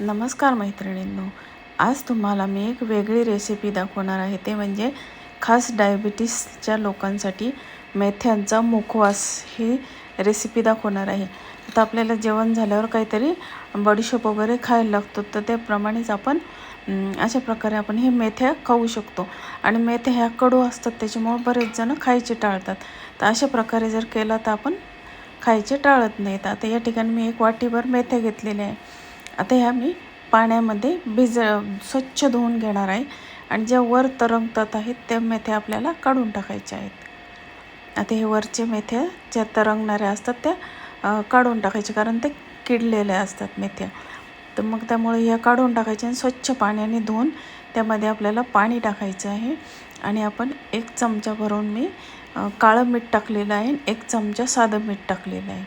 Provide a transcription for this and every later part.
नमस्कार मैत्रिणींनो आज तुम्हाला मी एक वेगळी रेसिपी दाखवणार आहे. ते म्हणजे खास डायबिटीसच्या लोकांसाठी मेथ्यांचा मुखवास ही रेसिपी दाखवणार आहे. आता आपल्याला जेवण झाल्यावर काहीतरी बडीशोप वगैरे खायला लागतो तर त्याप्रमाणेच आपण अशा प्रकारे आपण हे मेथ्या खाऊ शकतो. आणि मेथ्या ह्या कडू असतात त्याच्यामुळे बरेच जण खायचे टाळतात. तर अशा प्रकारे जर केला तर आपण खायचे टाळत नाहीत. आता या ठिकाणी मी एक वाटीभर मेथ्या घेतलेल्या आहे. आता ह्या मी पाण्यामध्ये भिज स्वच्छ धुवून घेणार आहे. आणि ज्या वर तरंगतात आहेत त्या मेथ्या आपल्याला काढून टाकायच्या आहेत. आता हे वरचे मेथ्या ज्या तरंगणाऱ्या असतात त्या काढून टाकायच्या कारण ते किडलेल्या असतात मेथ्या. तर मग त्यामुळे ह्या काढून टाकायच्या आणि स्वच्छ पाण्याने धुवून त्यामध्ये आपल्याला पाणी टाकायचं आहे. आणि आपण एक चमचा भरून मी काळं मीठ टाकलेलं आहे आणि एक चमचा साधं मीठ टाकलेलं आहे.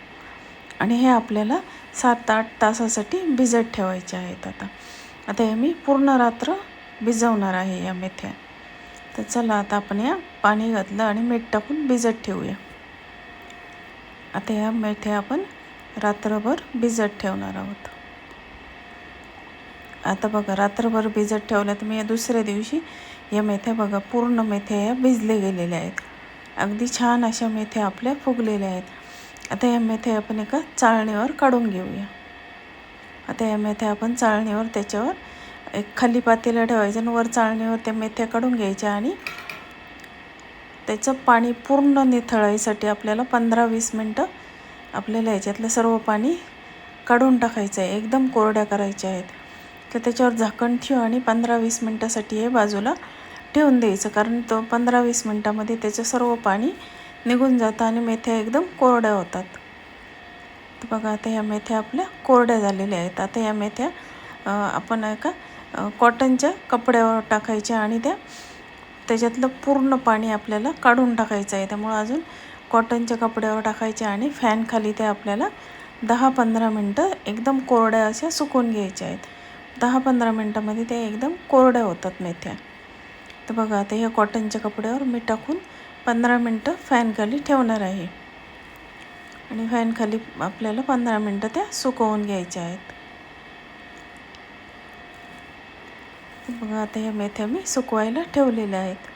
आणि हे आपल्याला सात आठ तासासाठी भिजत ठेवायचे आहेत आता. आता हे मी पूर्ण रात्र भिजवणार आहे या मेथ्या. तर चला आता आपण या पाणी घातलं आणि मीठ टाकून भिजत ठेवूया. आता या मेथ्या आपण रात्रभर भिजत ठेवणार आहोत. आता बघा रात्रभर भिजत ठेवल्या तर मी या दुसऱ्या दिवशी या मेथ्या बघा पूर्ण मेथ्या या भिजले गेलेल्या आहेत. अगदी छान अशा मेथ्या आपल्या फुगलेल्या आहेत. आता या मेथ्या आपण एका चाळणीवर काढून घेऊया. आता या मेथ्या आपण चाळणीवर त्याच्यावर एक खाली पातेला ठेवायचं आणि वर चाळणीवर त्या मेथ्या काढून घ्यायच्या आणि त्याचं पाणी पूर्ण निथळायसाठी आपल्याला पंधरा वीस मिनटं आपल्याला याच्यातलं सर्व पाणी काढून टाकायचं आहे. एकदम कोरड्या करायच्या आहेत. तर त्याच्यावर झाकण ठेवू आणि पंधरा वीस मिनटासाठी हे बाजूला ठेवून द्यायचं. कारण तो पंधरा वीस मिनटामध्ये त्याचं सर्व पाणी निघून जातं आणि मेथ्या एकदम कोरड्या होतात. तर बघा आता ह्या मेथ्या आपल्या कोरड्या झालेल्या आहेत. आता ह्या मेथ्या आपण एका कॉटनच्या कपड्यावर टाकायच्या आणि त्या त्याच्यातलं पूर्ण पाणी आपल्याला काढून टाकायचं आहे. त्यामुळं अजून कॉटनच्या कपड्यावर टाकायच्या आणि फॅनखाली त्या आपल्याला दहा पंधरा मिनटं एकदम कोरड्या अशा सुकून घ्यायच्या आहेत. दहा पंधरा मिनटामध्ये त्या एकदम कोरड्या होतात मेथ्या. तर बघा आता ह्या कॉटनच्या कपड्यावर मी टाकून पंधरा मिनटं फॅनखाली ठेवणार आहे. आणि फॅनखाली आपल्याला पंधरा मिनटं त्या सुकवून घ्यायच्या आहेत. बघा आता ह्या मेथ्या मी सुकवायला ठेवलेल्या आहेत.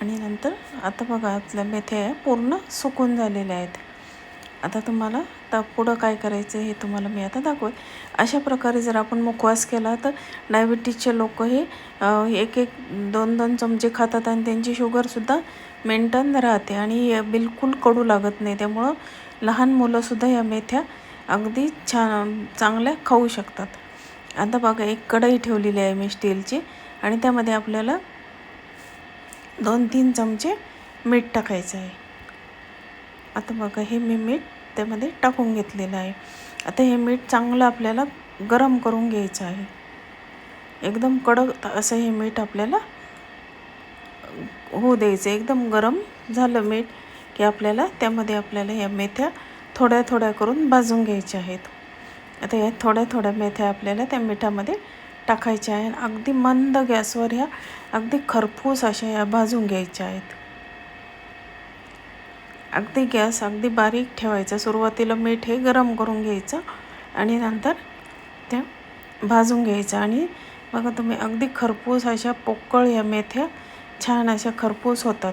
आणि नंतर आता बघा आपल्या मेथ्या पूर्ण सुकून झालेल्या आहेत. आता तुम्हाला आता पुढं काय करायचं हे तुम्हाला मी आता दाखवेल. अशा प्रकारे जर आपण मुखवास केला तर डायबिटीजचे लोक हे एक एक दोन दोन चमचे खातात आणि त्यांची शुगरसुद्धा मेंटेन राहते आणि बिलकुल कडू लागत नाही. त्यामुळं लहान मुलंसुद्धा या मेथ्या अगदी छान चांगल्या खाऊ शकतात. आता बघा एक कढई ठेवलेली आहे मी स्टीलची आणि त्यामध्ये आपल्याला दोन तीन चमचे मीठ टाकायचं आहे. आता बघा हे मी मीठ त्यामध्ये टाकून घेतलेलं आहे. आता हे मीठ चांगलं आपल्याला गरम करून घ्यायचं आहे. एकदम कडक असं हे मीठ आपल्याला होऊ द्यायचं. एकदम गरम झालं मीठ की आपल्याला त्यामध्ये आपल्याला या मेथ्या थोड्या थोड्या करून भाजून घ्यायच्या आहेत. आता या थोड्या थोड्या मेथ्या आपल्याला त्या मिठामध्ये टाकायच्या आहे अगदी मंद गॅसवर ह्या अगदी खरपूस अशा या भाजून घ्यायच्या आहेत. अगदी गॅस अगदी बारीक ठेवायचा. सुरुवातीला मीठ हे गरम करून घ्यायचं आणि नंतर त्या भाजून घ्यायचं. आणि बघा तुम्ही अगदी खरपूस अशा पोकळ या मेथ्या छान अशा खरपूस होतात.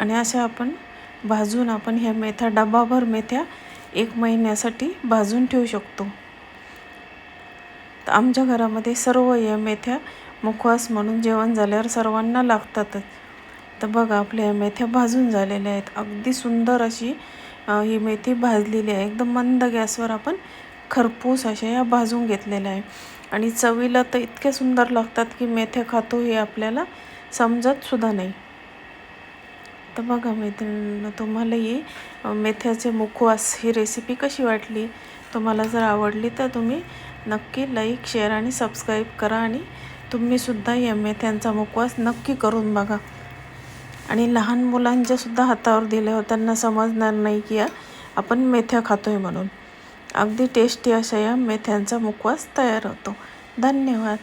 आणि अशा आपण भाजून आपण ह्या मेथ्या डबाभर मेथ्या एक महिन्यासाठी भाजून ठेवू शकतो. तर आमच्या घरामध्ये सर्व या मेथ्या मुखवास म्हणून जेवण झाल्यावर सर्वांना लागतातच. तर बघा आपल्या मेथ्या भाजून झालेल्या आहेत. अगदी सुंदर अशी ही मेथी भाजलेली आहे. एकदम मंद गॅसवर आपण खरपूस अशा या भाजून घेतलेल्या आहे. आणि चवीला तर इतक्या सुंदर लागतात की मेथ्या खातो हे आपल्याला समजत सुद्धा नाही. तर बघा मैत्रिणींनो तुम्हाला ही मेथ्याचे मुखवास ही रेसिपी कशी वाटली? तुम्हाला जर आवडली तर तुम्ही नक्की लाईक शेअर आणि सबस्क्राईब करा आणि तुम्हीसुद्धा या मेथ्यांचा मुखवास नक्की करून बघा. आणि लहान मुलांच्या सुद्धा हातावर दिल्यावर त्यांना समजणार नाही की आपण मेथ्या खातोय म्हणून. अगदी टेस्टी अशा या मेथ्यांचा मुखवास तयार होतो. धन्यवाद.